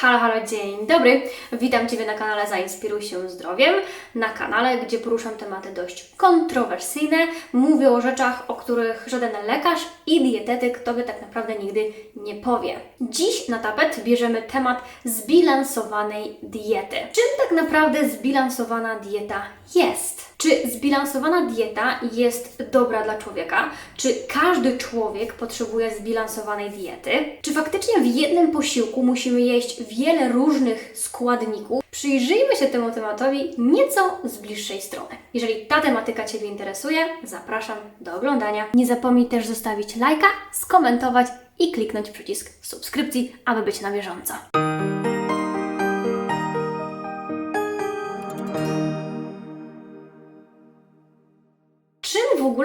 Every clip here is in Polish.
Halo, halo, dzień dobry. Witam Ciebie na kanale Zainspiruj się zdrowiem. Na kanale, gdzie poruszam tematy dość kontrowersyjne. Mówię o rzeczach, o których żaden lekarz i dietetyk Tobie tak naprawdę nigdy nie powie. Dziś na tapet bierzemy temat zbilansowanej diety. Czym tak naprawdę zbilansowana dieta jest? Czy zbilansowana dieta jest dobra dla człowieka? Czy każdy człowiek potrzebuje zbilansowanej diety? Czy faktycznie w jednym posiłku musimy jeść wiele różnych składników? Przyjrzyjmy się temu tematowi nieco z bliższej strony. Jeżeli ta tematyka Ciebie interesuje, zapraszam do oglądania. Nie zapomnij też zostawić lajka, skomentować i kliknąć przycisk subskrypcji, aby być na bieżąco.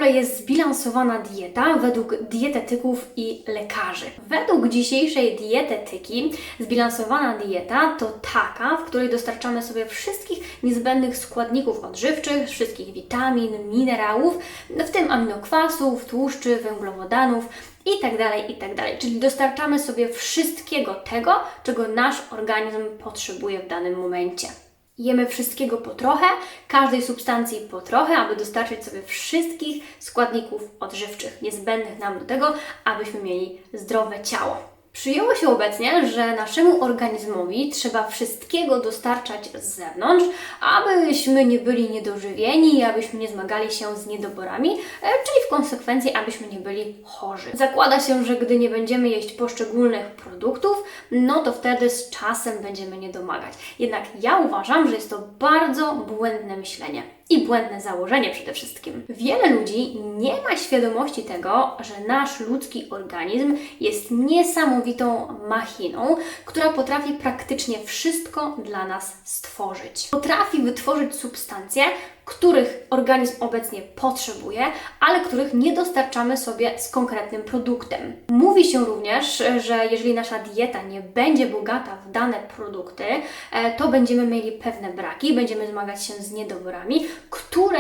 Ogóle jest zbilansowana dieta według dietetyków i lekarzy? Według dzisiejszej dietetyki zbilansowana dieta to taka, w której dostarczamy sobie wszystkich niezbędnych składników odżywczych, wszystkich witamin, minerałów, w tym aminokwasów, tłuszczy, węglowodanów i tak dalej, i tak dalej. Czyli dostarczamy sobie wszystkiego tego, czego nasz organizm potrzebuje w danym momencie. Jemy wszystkiego po trochę, każdej substancji po trochę, aby dostarczyć sobie wszystkich składników odżywczych niezbędnych nam do tego, abyśmy mieli zdrowe ciało. Przyjęło się obecnie, że naszemu organizmowi trzeba wszystkiego dostarczać z zewnątrz, abyśmy nie byli niedożywieni, abyśmy nie zmagali się z niedoborami, e, czyli w konsekwencji, abyśmy nie byli chorzy. Zakłada się, że gdy nie będziemy jeść poszczególnych produktów, no to wtedy z czasem będziemy nie domagać. Jednak ja uważam, że jest to bardzo błędne myślenie i błędne założenie przede wszystkim. Wiele ludzi nie ma świadomości tego, że nasz ludzki organizm jest niesamowitą machiną, która potrafi praktycznie wszystko dla nas stworzyć. Potrafi wytworzyć substancje, których organizm obecnie potrzebuje, ale których nie dostarczamy sobie z konkretnym produktem. Mówi się również, że jeżeli nasza dieta nie będzie bogata w dane produkty, e, to będziemy mieli pewne braki, będziemy zmagać się z niedoborami, które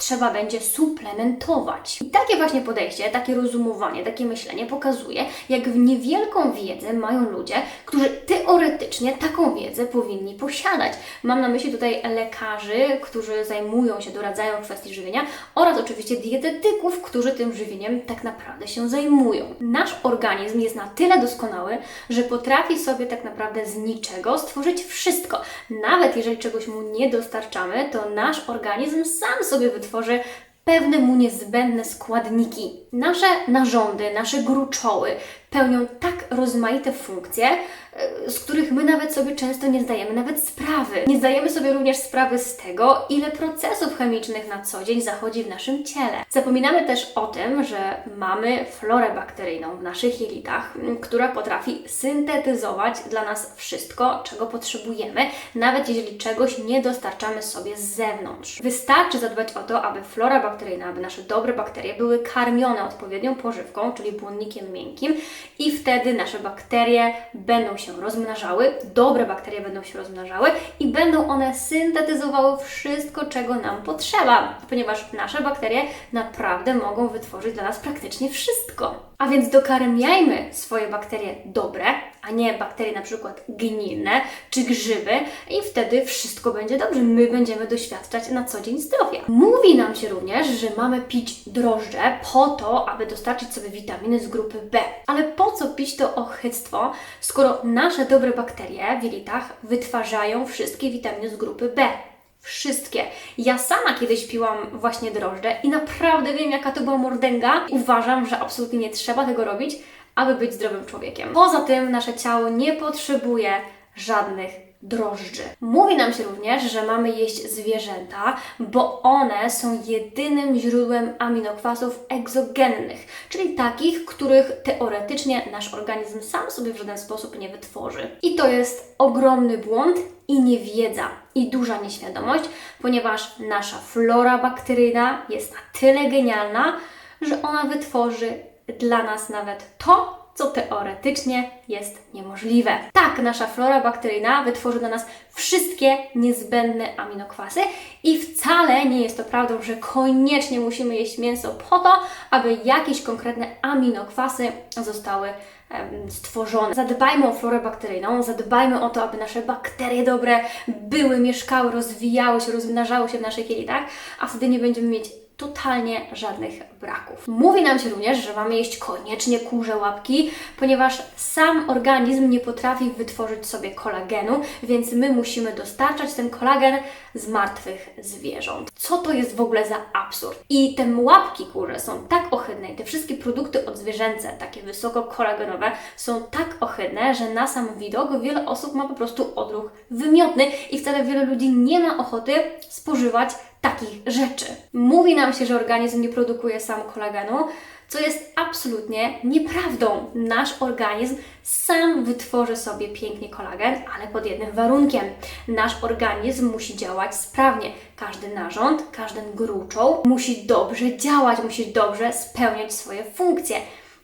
trzeba będzie suplementować. I takie właśnie podejście, takie rozumowanie, takie myślenie pokazuje, jak w niewielką wiedzę mają ludzie, którzy teoretycznie taką wiedzę powinni posiadać. Mam na myśli tutaj lekarzy, którzy zajmują się, doradzają w kwestii żywienia oraz oczywiście dietetyków, którzy tym żywieniem tak naprawdę się zajmują. Nasz organizm jest na tyle doskonały, że potrafi sobie tak naprawdę z niczego stworzyć wszystko. Nawet jeżeli czegoś mu nie dostarczamy, to nasz organizm sam sobie wytworzy tworzy pewne mu niezbędne składniki. Nasze narządy, nasze gruczoły pełnią tak rozmaite funkcje, e, z których my nawet sobie często nie zdajemy nawet sprawy. Nie zdajemy sobie również sprawy z tego, ile procesów chemicznych na co dzień zachodzi w naszym ciele. Zapominamy też o tym, że mamy florę bakteryjną w naszych jelitach, która potrafi syntetyzować dla nas wszystko, czego potrzebujemy, nawet jeżeli czegoś nie dostarczamy sobie z zewnątrz. Wystarczy zadbać o to, aby flora bakteryjna, aby nasze dobre bakterie były karmione odpowiednią pożywką, czyli błonnikiem miękkim, i wtedy nasze bakterie będą się rozmnażały, dobre bakterie będą się rozmnażały i będą one syntetyzowały wszystko, czego nam potrzeba, ponieważ nasze bakterie naprawdę mogą wytworzyć dla nas praktycznie wszystko. A więc dokarmiajmy swoje bakterie dobre, a nie bakterie na przykład gnilne czy grzyby i wtedy wszystko będzie dobrze. My będziemy doświadczać na co dzień zdrowia. Mówi nam się również, że mamy pić drożdże po to, aby dostarczyć sobie witaminy z grupy B. Ale po co pić to ochyctwo, skoro nasze dobre bakterie w jelitach wytwarzają wszystkie witaminy z grupy B? Wszystkie. Ja sama kiedyś piłam właśnie drożdże i naprawdę wiem, jaka to była mordęga. Uważam, że absolutnie nie trzeba tego robić, aby być zdrowym człowiekiem. Poza tym nasze ciało nie potrzebuje żadnych drożdży. Mówi nam się również, że mamy jeść zwierzęta, bo one są jedynym źródłem aminokwasów egzogennych, czyli takich, których teoretycznie nasz organizm sam sobie w żaden sposób nie wytworzy. I to jest ogromny błąd i niewiedza i duża nieświadomość, ponieważ nasza flora bakteryjna jest na tyle genialna, że ona wytworzy dla nas nawet to, co teoretycznie jest niemożliwe. Tak, nasza flora bakteryjna wytworzy dla nas wszystkie niezbędne aminokwasy i wcale nie jest to prawdą, że koniecznie musimy jeść mięso po to, aby jakieś konkretne aminokwasy zostały stworzone. Zadbajmy o florę bakteryjną, zadbajmy o to, aby nasze bakterie dobre były, mieszkały, rozwijały się, rozmnażały się w naszych jelitach, a wtedy nie będziemy mieć totalnie żadnych braków. Mówi nam się również, że mamy jeść koniecznie kurze łapki, ponieważ sam organizm nie potrafi wytworzyć sobie kolagenu, więc my musimy dostarczać ten kolagen z martwych zwierząt. Co to jest w ogóle za absurd? I te łapki kurze są tak ohydne i te wszystkie produkty odzwierzęce, takie wysoko kolagenowe, są tak ohydne, że na sam widok wiele osób ma po prostu odruch wymiotny i wcale wiele ludzi nie ma ochoty spożywać takich rzeczy. Mówi nam się, że organizm nie produkuje sam kolagenu, co jest absolutnie nieprawdą. Nasz organizm sam wytworzy sobie pięknie kolagen, ale pod jednym warunkiem. Nasz organizm musi działać sprawnie. Każdy narząd, każdy gruczoł musi dobrze działać, musi dobrze spełniać swoje funkcje.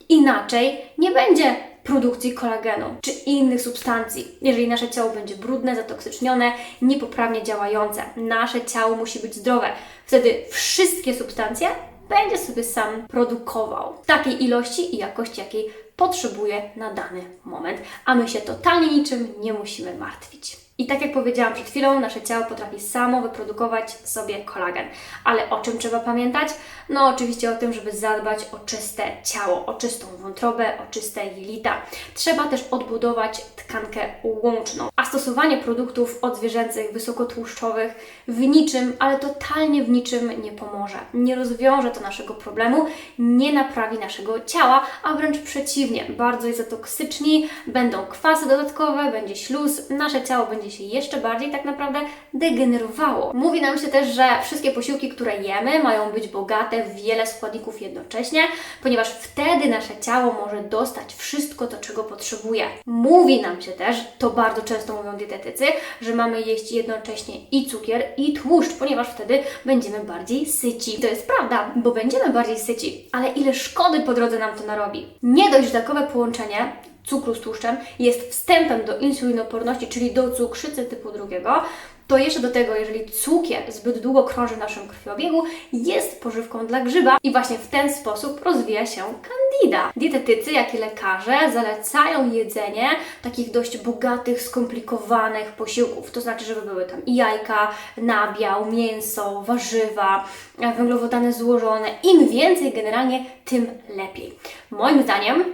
Inaczej nie będzie produkcji kolagenu czy innych substancji. Jeżeli nasze ciało będzie brudne, zatoksycznione, niepoprawnie działające, nasze ciało musi być zdrowe. Wtedy wszystkie substancje będzie sobie sam produkował w takiej ilości i jakości, jakiej potrzebuje na dany moment, a my się totalnie niczym nie musimy martwić. I tak jak powiedziałam przed chwilą, nasze ciało potrafi samo wyprodukować sobie kolagen. Ale o czym trzeba pamiętać? No oczywiście o tym, żeby zadbać o czyste ciało, o czystą wątrobę, o czyste jelita. Trzeba też odbudować tkankę łączną. A stosowanie produktów odzwierzęcych, wysokotłuszczowych w niczym, ale totalnie w niczym nie pomoże. Nie rozwiąże to naszego problemu, nie naprawi naszego ciała, a wręcz przeciwnie, bardzo jest toksyczni, będą kwasy dodatkowe, będzie śluz, nasze ciało będzie się jeszcze bardziej tak naprawdę degenerowało. Mówi nam się też, że wszystkie posiłki, które jemy, mają być bogate w wiele składników jednocześnie, ponieważ wtedy nasze ciało może dostać wszystko to, czego potrzebuje. Mówi nam się też, to bardzo często mówią dietetycy, że mamy jeść jednocześnie i cukier, i tłuszcz, ponieważ wtedy będziemy bardziej syci. To jest prawda, bo będziemy bardziej syci, ale ile szkody po drodze nam to narobi. Nie dość, takowe połączenie cukru z tłuszczem jest wstępem do insulinoporności, czyli do cukrzycy typu drugiego, to jeszcze do tego, jeżeli cukier zbyt długo krąży w naszym krwiobiegu, jest pożywką dla grzyba i właśnie w ten sposób rozwija się candida. Dietetycy, jak i lekarze zalecają jedzenie takich dość bogatych, skomplikowanych posiłków. To znaczy, żeby były tam i jajka, nabiał, mięso, warzywa, węglowodany złożone. Im więcej generalnie, tym lepiej. Moim zdaniem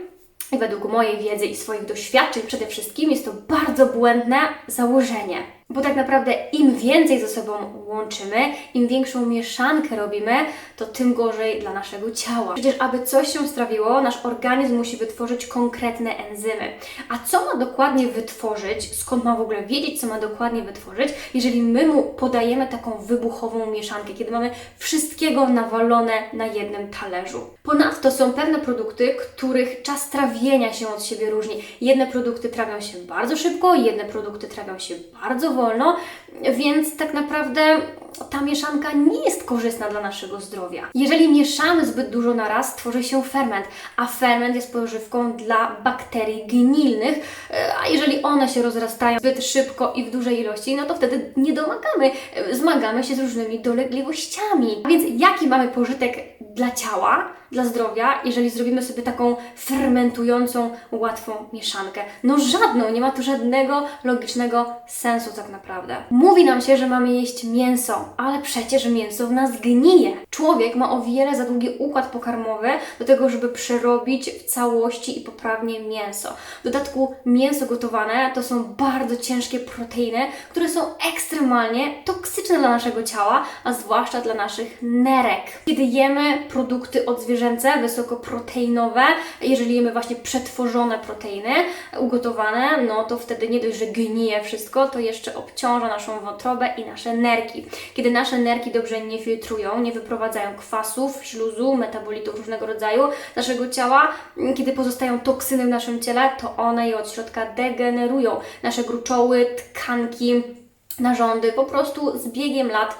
według mojej wiedzy i swoich doświadczeń przede wszystkim jest to bardzo błędne założenie. Bo tak naprawdę im więcej ze sobą łączymy, im większą mieszankę robimy, to tym gorzej dla naszego ciała. Przecież aby coś się strawiło, nasz organizm musi wytworzyć konkretne enzymy. A co ma dokładnie wytworzyć, skąd ma w ogóle wiedzieć, co ma dokładnie wytworzyć, jeżeli my mu podajemy taką wybuchową mieszankę, kiedy mamy wszystkiego nawalone na jednym talerzu. Ponadto są pewne produkty, których czas trawienia się od siebie różni. Jedne produkty trawią się bardzo szybko, jedne produkty trawią się bardzo wolno, więc tak naprawdę ta mieszanka nie jest korzystna dla naszego zdrowia. Jeżeli mieszamy zbyt dużo na raz, tworzy się ferment, a ferment jest pożywką dla bakterii gnilnych, e, a jeżeli one się rozrastają zbyt szybko i w dużej ilości, no to wtedy nie domagamy, e, zmagamy się z różnymi dolegliwościami. A więc jaki mamy pożytek dla ciała, dla zdrowia, jeżeli zrobimy sobie taką fermentującą, łatwą mieszankę? No żadną, nie ma tu żadnego logicznego sensu tak naprawdę. Mówi nam się, że mamy jeść mięso, ale przecież mięso w nas gnije. Człowiek ma o wiele za długi układ pokarmowy do tego, żeby przerobić w całości i poprawnie mięso. W dodatku mięso gotowane to są bardzo ciężkie proteiny, które są ekstremalnie toksyczne dla naszego ciała, a zwłaszcza dla naszych nerek. Kiedy jemy produkty odzwierzęce, wysokoproteinowe, jeżeli jemy właśnie przetworzone proteiny, ugotowane, no to wtedy nie dość, że gnije wszystko, to jeszcze obciąża naszą wątrobę i nasze nerki. Kiedy nasze nerki dobrze nie filtrują, nie wyprowadzają kwasów, śluzu, metabolitów różnego rodzaju naszego ciała, kiedy pozostają toksyny w naszym ciele, to one je od środka degenerują. Nasze gruczoły, tkanki, narządy po prostu z biegiem lat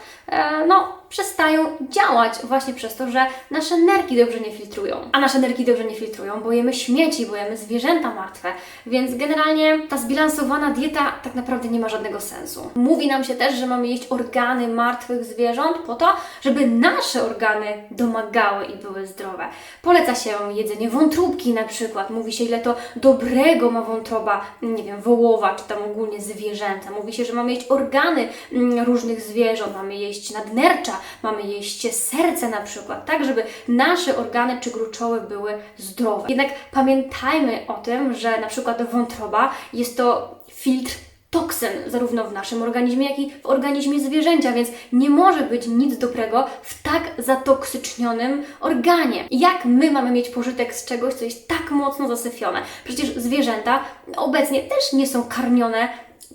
no, przestają działać właśnie przez to, że nasze nerki dobrze nie filtrują. A nasze nerki dobrze nie filtrują, bo jemy śmieci, bo jemy zwierzęta martwe. Więc generalnie ta zbilansowana dieta tak naprawdę nie ma żadnego sensu. Mówi nam się też, że mamy jeść organy martwych zwierząt po to, żeby nasze organy domagały i były zdrowe. Poleca się jedzenie wątróbki na przykład. Mówi się, ile to dobrego ma wątroba, nie wiem, wołowa czy tam ogólnie zwierzęta. Mówi się, że mamy jeść organy mm, różnych zwierząt, mamy jeść nadnercza, mamy jeść serce na przykład, tak, żeby nasze organy czy gruczoły były zdrowe. Jednak pamiętajmy o tym, że na przykład wątroba jest to filtr toksyn zarówno w naszym organizmie, jak i w organizmie zwierzęcia, więc nie może być nic dobrego w tak zatoksycznionym organie. Jak my mamy mieć pożytek z czegoś, co jest tak mocno zasyfione? Przecież zwierzęta obecnie też nie są karmione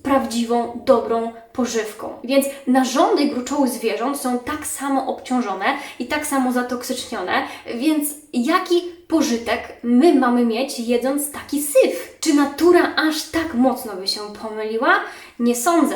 prawdziwą, dobrą pożywką. Więc narządy gruczoły zwierząt są tak samo obciążone i tak samo zatoksycznione, więc jaki pożytek my mamy mieć jedząc taki syf? Czy natura aż tak mocno by się pomyliła? Nie sądzę.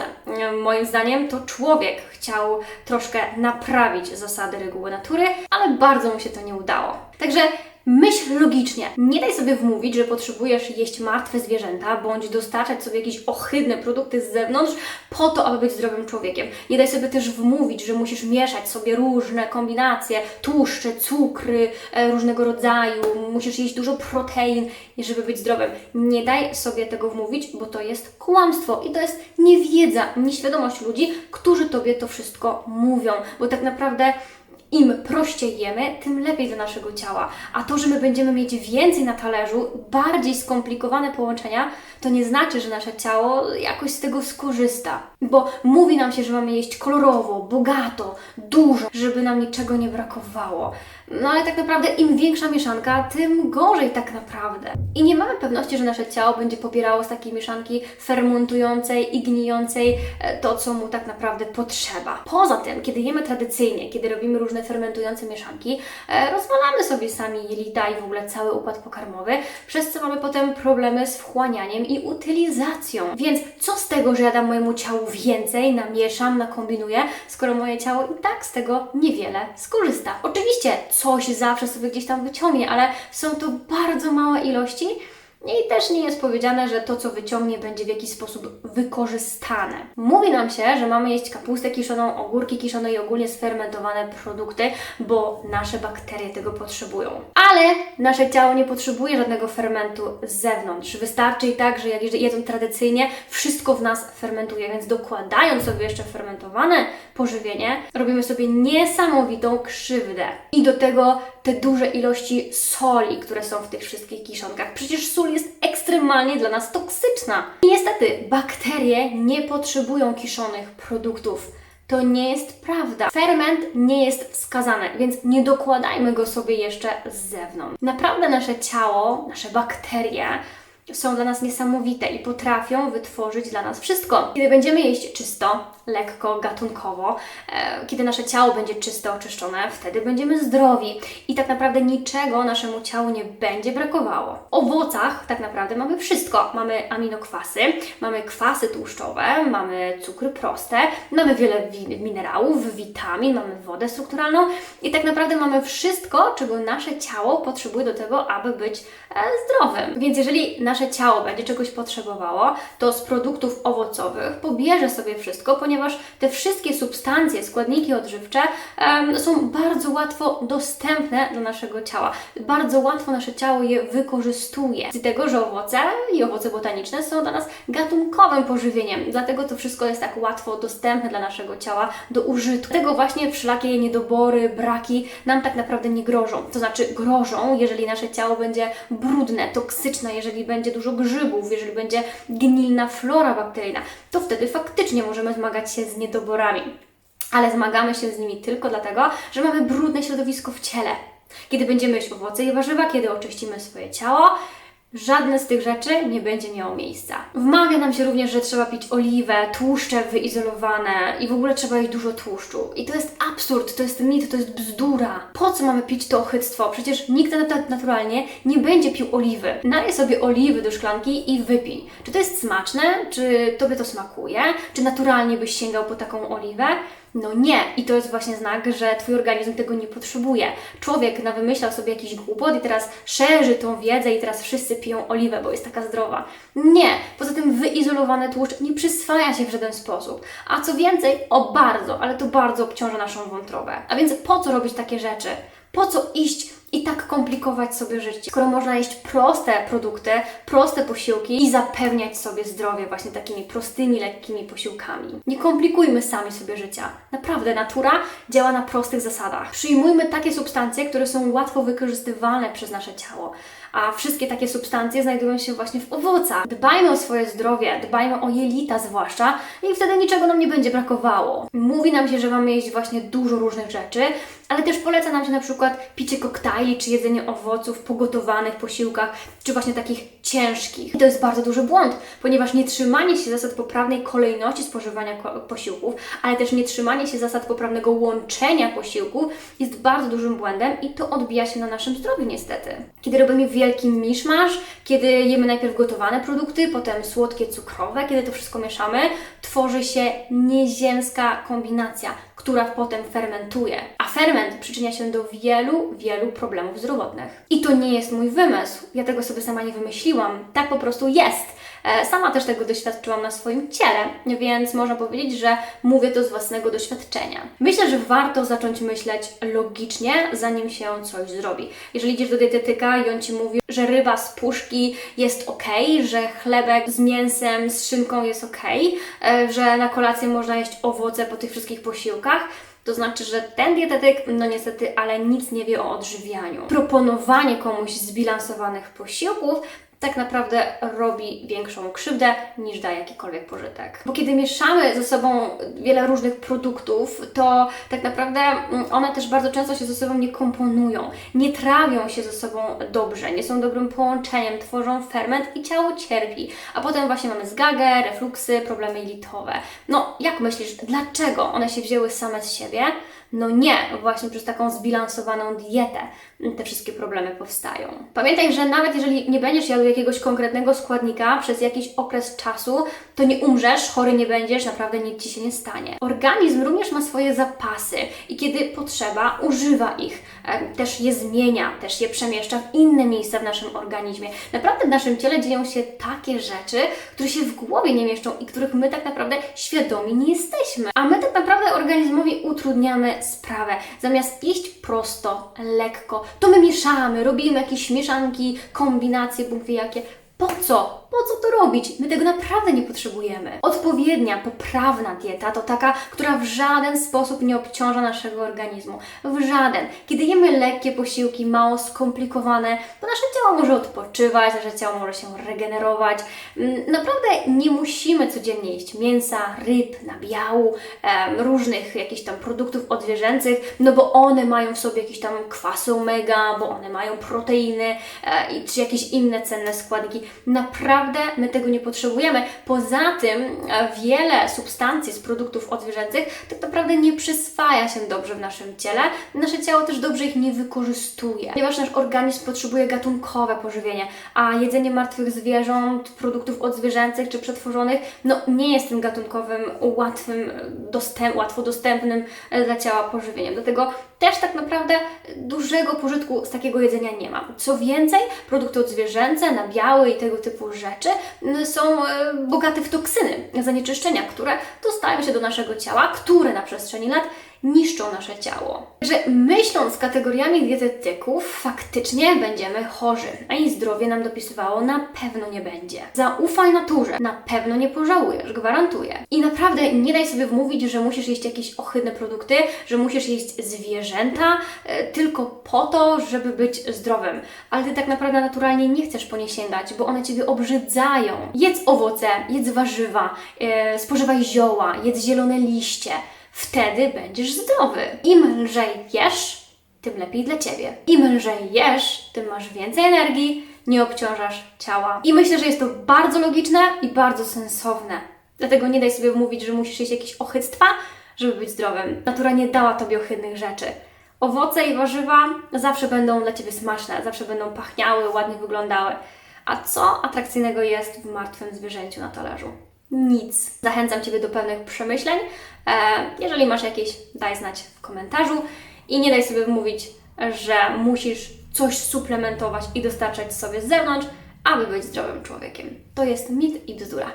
Moim zdaniem to człowiek chciał troszkę naprawić zasady reguły natury, ale bardzo mu się to nie udało. Także Myśl logicznie. Nie daj sobie wmówić, że potrzebujesz jeść martwe zwierzęta, bądź dostarczać sobie jakieś ohydne produkty z zewnątrz po to, aby być zdrowym człowiekiem. Nie daj sobie też wmówić, że musisz mieszać sobie różne kombinacje, tłuszcze, cukry e, różnego rodzaju, musisz jeść dużo protein, żeby być zdrowym. Nie daj sobie tego wmówić, bo to jest kłamstwo i to jest niewiedza, nieświadomość ludzi, którzy Tobie to wszystko mówią, bo tak naprawdę im prościej jemy, tym lepiej dla naszego ciała. A to, że my będziemy mieć więcej na talerzu, bardziej skomplikowane połączenia, to nie znaczy, że nasze ciało jakoś z tego skorzysta. Bo mówi nam się, że mamy jeść kolorowo, bogato, dużo, żeby nam niczego nie brakowało. No ale tak naprawdę im większa mieszanka, tym gorzej tak naprawdę. I nie mamy pewności, że nasze ciało będzie pobierało z takiej mieszanki fermentującej i gnijącej e, to, co mu tak naprawdę potrzeba. Poza tym, kiedy jemy tradycyjnie, kiedy robimy różne fermentujące mieszanki, e, rozwalamy sobie sami jelita i w ogóle cały układ pokarmowy, przez co mamy potem problemy z wchłanianiem i utylizacją. Więc co z tego, że ja dam mojemu ciału więcej, namieszam, nakombinuję, skoro moje ciało i tak z tego niewiele skorzysta. Oczywiście coś zawsze sobie gdzieś tam wyciągnie, ale są to bardzo małe ilości. I też nie jest powiedziane, że to, co wyciągnie, będzie w jakiś sposób wykorzystane. Mówi nam się, że mamy jeść kapustę kiszoną, ogórki kiszone i ogólnie sfermentowane produkty, bo nasze bakterie tego potrzebują. Ale nasze ciało nie potrzebuje żadnego fermentu z zewnątrz. Wystarczy i tak, że jak jedzą tradycyjnie, wszystko w nas fermentuje, więc dokładając sobie jeszcze fermentowane pożywienie, robimy sobie niesamowitą krzywdę. I do tego te duże ilości soli, które są w tych wszystkich kiszonkach. Przecież sól jest ekstremalnie dla nas toksyczna. Niestety, bakterie nie potrzebują kiszonych produktów. To nie jest prawda. Ferment nie jest wskazany, więc nie dokładajmy go sobie jeszcze z zewnątrz. Naprawdę nasze ciało, nasze bakterie są dla nas niesamowite i potrafią wytworzyć dla nas wszystko. Kiedy będziemy jeść czysto, lekko, gatunkowo, e, kiedy nasze ciało będzie czyste, oczyszczone, wtedy będziemy zdrowi i tak naprawdę niczego naszemu ciału nie będzie brakowało. W owocach tak naprawdę mamy wszystko. Mamy aminokwasy, mamy kwasy tłuszczowe, mamy cukry proste, mamy wiele wi minerałów, witamin, mamy wodę strukturalną i tak naprawdę mamy wszystko, czego nasze ciało potrzebuje do tego, aby być e, zdrowym. Więc jeżeli nasze ciało będzie czegoś potrzebowało, to z produktów owocowych pobierze sobie wszystko, ponieważ te wszystkie substancje, składniki odżywcze um, są bardzo łatwo dostępne dla naszego ciała. Bardzo łatwo nasze ciało je wykorzystuje. Z tego, że owoce i owoce botaniczne są dla nas gatunkowym pożywieniem, dlatego to wszystko jest tak łatwo dostępne dla naszego ciała do użytku. Dlatego właśnie wszelakie niedobory, braki nam tak naprawdę nie grożą. To znaczy grożą, jeżeli nasze ciało będzie brudne, toksyczne, jeżeli będzie dużo grzybów, jeżeli będzie gnilna flora bakteryjna, to wtedy faktycznie możemy zmagać się z niedoborami. Ale zmagamy się z nimi tylko dlatego, że mamy brudne środowisko w ciele. Kiedy będziemy jeść owoce i warzywa, kiedy oczyścimy swoje ciało, Żadne z tych rzeczy nie będzie miało miejsca. Wmawia nam się również, że trzeba pić oliwę, tłuszcze wyizolowane i w ogóle trzeba jeść dużo tłuszczu. I to jest absurd, to jest mit, to jest bzdura. Po co mamy pić to ochyctwo? Przecież nikt naturalnie nie będzie pił oliwy. Nalej sobie oliwy do szklanki i wypij. Czy to jest smaczne? Czy Tobie to smakuje? Czy naturalnie byś sięgał po taką oliwę? No nie, i to jest właśnie znak, że Twój organizm tego nie potrzebuje. Człowiek nawymyślał sobie jakiś głupot i teraz szerzy tą wiedzę i teraz wszyscy piją oliwę, bo jest taka zdrowa. Nie, poza tym wyizolowany tłuszcz nie przyswaja się w żaden sposób. A co więcej, o bardzo, ale to bardzo obciąża naszą wątrobę. A więc po co robić takie rzeczy? Po co iść i tak komplikować sobie życie, skoro można jeść proste produkty, proste posiłki i zapewniać sobie zdrowie właśnie takimi prostymi, lekkimi posiłkami. Nie komplikujmy sami sobie życia. Naprawdę, natura działa na prostych zasadach. Przyjmujmy takie substancje, które są łatwo wykorzystywalne przez nasze ciało. A wszystkie takie substancje znajdują się właśnie w owocach. Dbajmy o swoje zdrowie, dbajmy o jelita zwłaszcza i wtedy niczego nam nie będzie brakowało. Mówi nam się, że mamy jeść właśnie dużo różnych rzeczy, ale też poleca nam się na przykład picie koktajli czy jedzenie owoców po gotowanych posiłkach, czy właśnie takich ciężkich. I to jest bardzo duży błąd, ponieważ nie trzymanie się zasad poprawnej kolejności spożywania posiłków, ale też nie trzymanie się zasad poprawnego łączenia posiłków jest bardzo dużym błędem i to odbija się na naszym zdrowiu niestety. Kiedy robimy wielki miszmasz, kiedy jemy najpierw gotowane produkty, potem słodkie, cukrowe, kiedy to wszystko mieszamy, tworzy się nieziemska kombinacja, która potem fermentuje. A ferment przyczynia się do wielu, wielu problemów zdrowotnych. I to nie jest mój wymysł. Ja tego sobie sama nie wymyśliłam. Tak po prostu jest. E, Sama też tego doświadczyłam na swoim ciele, więc można powiedzieć, że mówię to z własnego doświadczenia. Myślę, że warto zacząć myśleć logicznie, zanim się coś zrobi. Jeżeli idziesz do dietetyka i on ci mówi, że ryba z puszki jest ok, że chlebek z mięsem, z szynką jest ok, e, że na kolację można jeść owoce po tych wszystkich posiłkach, to znaczy, że ten dietetyk, no niestety, ale nic nie wie o odżywianiu. Proponowanie komuś zbilansowanych posiłków tak naprawdę robi większą krzywdę niż daje jakikolwiek pożytek. Bo kiedy mieszamy ze sobą wiele różnych produktów, to tak naprawdę mm, one też bardzo często się ze sobą nie komponują, nie trawią się ze sobą dobrze, nie są dobrym połączeniem, tworzą ferment i ciało cierpi. A potem właśnie mamy zgagę, refluksy, problemy jelitowe. No, jak myślisz, dlaczego one się wzięły same z siebie? No nie, właśnie przez taką zbilansowaną dietę te wszystkie problemy powstają. Pamiętaj, że nawet jeżeli nie będziesz jadł jakiegoś konkretnego składnika przez jakiś okres czasu, to nie umrzesz, chory nie będziesz, naprawdę nic Ci się nie stanie. Organizm również ma swoje zapasy i kiedy potrzeba, używa ich. E, Też je zmienia, też je przemieszcza w inne miejsca w naszym organizmie. Naprawdę w naszym ciele dzieją się takie rzeczy, które się w głowie nie mieszczą i których my tak naprawdę świadomi nie jesteśmy. A my tak naprawdę organizmowi utrudniamy sprawę. Zamiast iść prosto, lekko, to my mieszamy, robimy jakieś mieszanki, kombinacje, Bóg wie jakie. Po co? Po co to robić? My tego naprawdę nie potrzebujemy. Odpowiednia, poprawna dieta to taka, która w żaden sposób nie obciąża naszego organizmu. W żaden. Kiedy jemy lekkie posiłki, mało skomplikowane, to nasze ciało może odpoczywać, nasze ciało może się regenerować. Mm, Naprawdę nie musimy codziennie jeść mięsa, ryb, nabiału, różnych jakichś tam produktów odzwierzęcych, no bo one mają w sobie jakieś tam kwasy omega, bo one mają proteiny e, czy jakieś inne cenne składniki. Naprawdę my tego nie potrzebujemy. Poza tym e, wiele substancji z produktów odzwierzęcych tak naprawdę nie przyswaja się dobrze w naszym ciele. Nasze ciało też dobrze ich nie wykorzystuje, ponieważ nasz organizm potrzebuje gatunkowe pożywienie, a jedzenie martwych zwierząt, produktów odzwierzęcych czy przetworzonych, no nie jest tym gatunkowym, łatwym, dostęp, łatwo dostępnym e, dla ciała pożywieniem. Dlatego też tak naprawdę dużego pożytku z takiego jedzenia nie ma. Co więcej, produkty odzwierzęce, nabiały i tego typu rzeczy m, są e, bogate w toksyny, zanieczyszczenia, które dostają się do naszego ciała, które na przestrzeni lat niszczą nasze ciało. Że myśląc kategoriami dietetyków, faktycznie będziemy chorzy, a i zdrowie nam dopisywało na pewno nie będzie. Zaufaj naturze, na pewno nie pożałujesz, gwarantuję. I naprawdę nie daj sobie wmówić, że musisz jeść jakieś ohydne produkty, że musisz jeść zwierzęta e, tylko po to, żeby być zdrowym. Ale Ty tak naprawdę naturalnie nie chcesz po nie sięgać, bo one Ciebie obrzydzają. Jedz owoce, jedz warzywa, e, spożywaj zioła, jedz zielone liście wtedy będziesz zdrowy. Im lżej jesz, tym lepiej dla Ciebie. Im lżej jesz, tym masz więcej energii, nie obciążasz ciała. I myślę, że jest to bardzo logiczne i bardzo sensowne. Dlatego nie daj sobie wmówić, że musisz jeść jakieś ochyctwa, żeby być zdrowym. Natura nie dała Tobie ohydnych rzeczy. Owoce i warzywa zawsze będą dla Ciebie smaczne, zawsze będą pachniały, ładnie wyglądały. A co atrakcyjnego jest w martwym zwierzęciu na talerzu? Nic. Zachęcam Ciebie do pewnych przemyśleń. E, jeżeli masz jakieś, daj znać w komentarzu i nie daj sobie wmówić, że musisz coś suplementować i dostarczać sobie z zewnątrz, aby być zdrowym człowiekiem. To jest mit i bzdura.